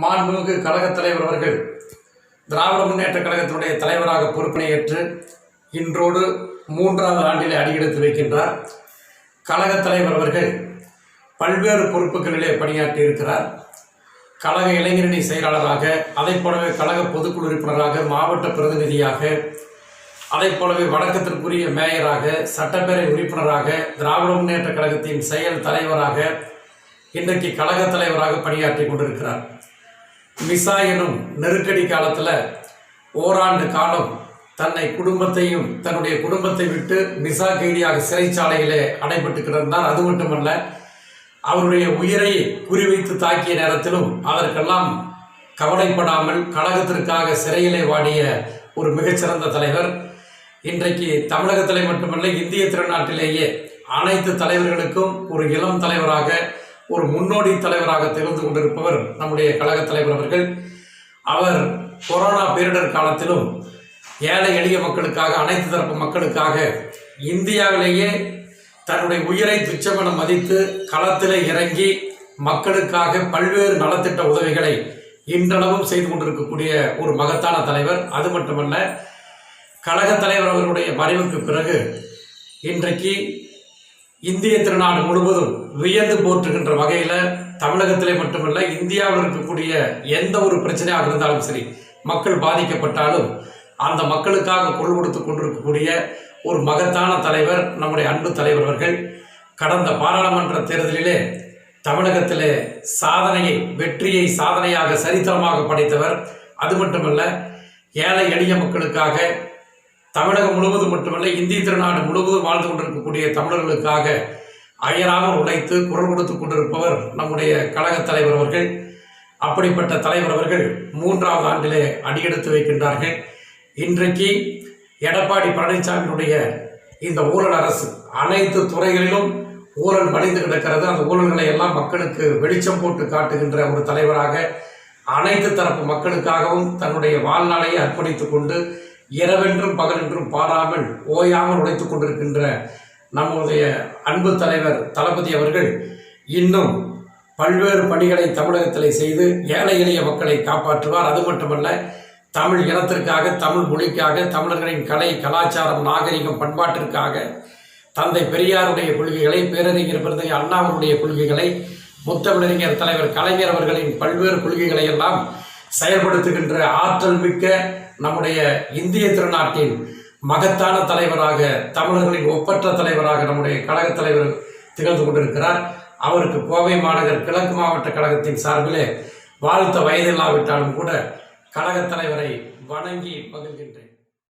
மாண்புமிகு கழகத் தலைவர் அவர்கள் திராவிட முன்னேற்ற கழகத்தினுடைய தலைவராக பொறுப்பினை ஏற்று இன்றோடு மூன்றாவது ஆண்டிலே அடியெடுத்து வைக்கின்றார். கழகத் தலைவர் அவர்கள் பல்வேறு பொறுப்புகளிலே பணியாற்றி இருக்கிறார் கழக இளைஞரணி செயலாளராக அதைப் போலவே கழக பொதுக்குழு உறுப்பினராக மாவட்ட பிரதிநிதியாக அதைப் போலவே வடக்கத்திற்குரிய மேயராக சட்டப்பேரவை உறுப்பினராக திராவிட முன்னேற்ற கழகத்தின் செயல் தலைவராக இன்றைக்கு கழகத் தலைவராக பணியாற்றி கொண்டிருக்கிறார். மிசா எனும் நெருக்கடி காலத்தில் ஓராண்டு காலம் தன்னை குடும்பத்தையும் தன்னுடைய குடும்பத்தை விட்டு மிசா கைதியாக சிறைச்சாலையிலே அடைபட்டு கிடந்தார். அது மட்டுமல்ல அவருடைய உயிரை குறிவைத்து தாக்கிய நேரத்திலும் அதற்கெல்லாம் கவலைப்படாமல் கழகத்திற்காக சிறையிலே வாடிய ஒரு மிகச்சிறந்த தலைவர். இன்றைக்கு தமிழகத்திலே மட்டுமல்ல இந்திய திருநாட்டிலேயே அனைத்து தலைவர்களுக்கும் ஒரு இளம் தலைவராக ஒரு முன்னோடி தலைவராக திகழ்ந்து கொண்டிருப்பவர் நம்முடைய கழக தலைவர் அவர்கள். அவர் கொரோனா பேரிடர் காலத்திலும் ஏழை எளிய மக்களுக்காக அனைத்து தரப்பு மக்களுக்காக இந்தியாவிலேயே தன்னுடைய உயிரை துச்சமென மதித்து களத்திலே இறங்கி மக்களுக்காக பல்வேறு நலத்திட்ட உதவிகளை இன்றளவும் செய்து கொண்டிருக்கக்கூடிய ஒரு மகத்தான தலைவர். அது மட்டுமல்ல கழக தலைவர் அவர்களுடைய மறைவுக்கு பிறகு இன்றைக்கு இந்திய திருநாடு முழுவதும் வியந்து போற்றுகின்ற வகையில் தமிழகத்திலே மட்டுமல்ல இந்தியாவில் இருக்கக்கூடிய எந்த ஒரு பிரச்சனையாக இருந்தாலும் சரி மக்கள் பாதிக்கப்பட்டாலும் அந்த மக்களுக்காக குரல் கொடுத்து கொண்டிருக்கக்கூடிய ஒரு மகத்தான தலைவர் நம்முடைய அன்பு தலைவர் அவர்கள் கடந்த பாராளுமன்ற தேர்தலிலே தமிழகத்திலே சாதனையை வெற்றியை சாதனையாக சரித்திரமாக படைத்தவர். அது மட்டுமல்ல ஏழை எளிய மக்களுக்காக தமிழகம் முழுவதும் மட்டுமல்ல இந்திய திருநாடு முழுவதும் வாழ்ந்து கொண்டிருக்கக்கூடிய தமிழர்களுக்காக அயராமல் உழைத்து குரல் கொடுத்து கொண்டிருப்பவர் நம்முடைய கழக தலைவர் அவர்கள். அப்படிப்பட்ட தலைவர் அவர்கள் மூன்றாவது ஆண்டிலே அடியெடுத்து வைக்கின்றார்கள். இன்றைக்கு எடப்பாடி பழனிசாமியினுடைய இந்த ஊழல் அரசு அனைத்து துறைகளிலும் ஊழல் மலிந்து கிடக்கிறது. அந்த ஊழல்களை எல்லாம் மக்களுக்கு வெளிச்சம் போட்டு காட்டுகின்ற ஒரு தலைவராக அனைத்து தரப்பு மக்களுக்காகவும் தன்னுடைய வாழ்நாளையை அர்ப்பணித்துக் கொண்டு இரவென்றும் பகலென்றும் பாராமல் ஓயாமல் உழைத்துக் கொண்டிருக்கின்ற நம்முடைய அன்பு தலைவர் தளபதி அவர்கள் இன்னும் பல்வேறு பணிகளை தமிழகத்தில் செய்து ஏழை எளிய மக்களை காப்பாற்றுவார். அது மட்டுமல்ல தமிழ் இனத்திற்காக தமிழ் மொழிக்காக தமிழர்களின் கலை கலாச்சாரம் நாகரிகம் பண்பாட்டிற்காக தந்தை பெரியாருடைய கொள்கைகளை பேரறிஞர் பிறந்தகை அண்ணாவுடைய கொள்கைகளை முத்தமிழறிஞர் தலைவர் கலைஞர் அவர்களின் பல்வேறு கொள்கைகளை எல்லாம் செயல்படுத்துகின்ற ஆற்றல் மிக்க நம்முடைய இந்திய திருநாட்டின் மகத்தான தலைவராக தமிழர்களின் ஒப்பற்ற தலைவராக நம்முடைய கழக தலைவர் திகழ்ந்து கொண்டிருக்கிறார். அவருக்கு கோவை மாநகர் கிழக்கு மாவட்ட கழகத்தின் சார்பிலே வாழ்த்த வயதில்லாவிட்டாலும் கூட கழகத் தலைவரை வணங்கி மகிழ்கின்றேன்.